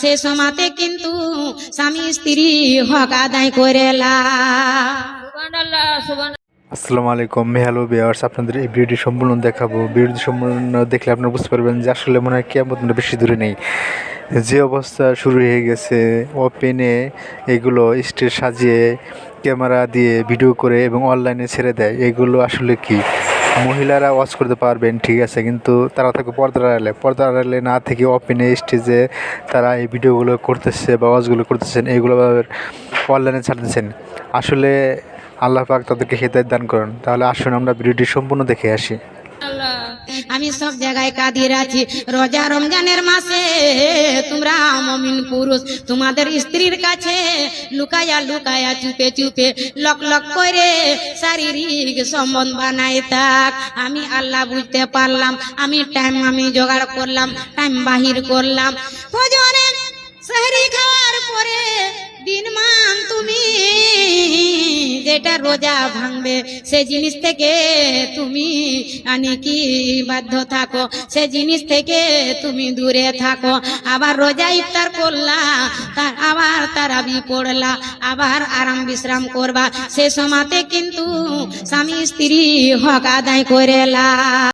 সে সমাতে কিন্তু স্বামী স্ত্রী হক আদায় করেলা। আসসালামু আলাইকুম। হ্যালো বিয়ার্স আপনাদের এই ভিডিওটি সম্পূর্ণ দেখাবো। ভিডিওটি সম্পূর্ণ দেখলে আপনারা বুঝতে পারবেন যে আসলে মনে হয় কেমন বেশি দূরে নেই। যে অবস্থা শুরু হয়ে গেছে ওপেনে এগুলো স্টেজ সাজিয়ে ক্যামেরা দিয়ে ভিডিও করে এবং অনলাইনে ছেড়ে দেয় এগুলো আসলে কি? মহিলারা ওয়াচ করতে পারবেন, ঠিক আছে, কিন্তু তারা থাকে পর্দার আড়ালে। পর্দার আড়ালে না থেকে ওপেনে স্টেজে তারা এই ভিডিওগুলো করতেছে বা ওয়াচগুলো করতেছেন, এগুলো অনলাইনে ছাড়তেছেন। আসলে আল্লাহ পাক তাদেরকে হেদায়ত দান করেন। তাহলে আসুন আমরা ভিডিওটি সম্পূর্ণ দেখে আসি। আমি সব জায়গায় কাদির আছি রোজা রমজানের মাসে তোমরা মমিন পুরুষ, তোমাদের স্ত্রীর কাছে লুকায়া লুকায়া চুপে চুপে লক লক করে শারীরিক সম্বন্ধ বানাই থাক। আমি আল্লাহ বুঝতে পারলাম, আমি টাইম আমি জোগাড় করলাম টাইম বাহির করলাম। ফজরে খাওয়ার পরে দিনমান তুমি যেটা রোজা ভাঙবে, সে জিনিস থেকে তুমি আনি কি বাধ্য থাকো? সে জিনিস থেকে তুমি দূরে থাকো। আবার রোজা ইফতার করলা, তার আবার তারাবি পড়লা, আবার আরাম বিশ্রাম করবা। সে সমাতে কিন্তু স্বামী স্ত্রী হক আদায় করেলা।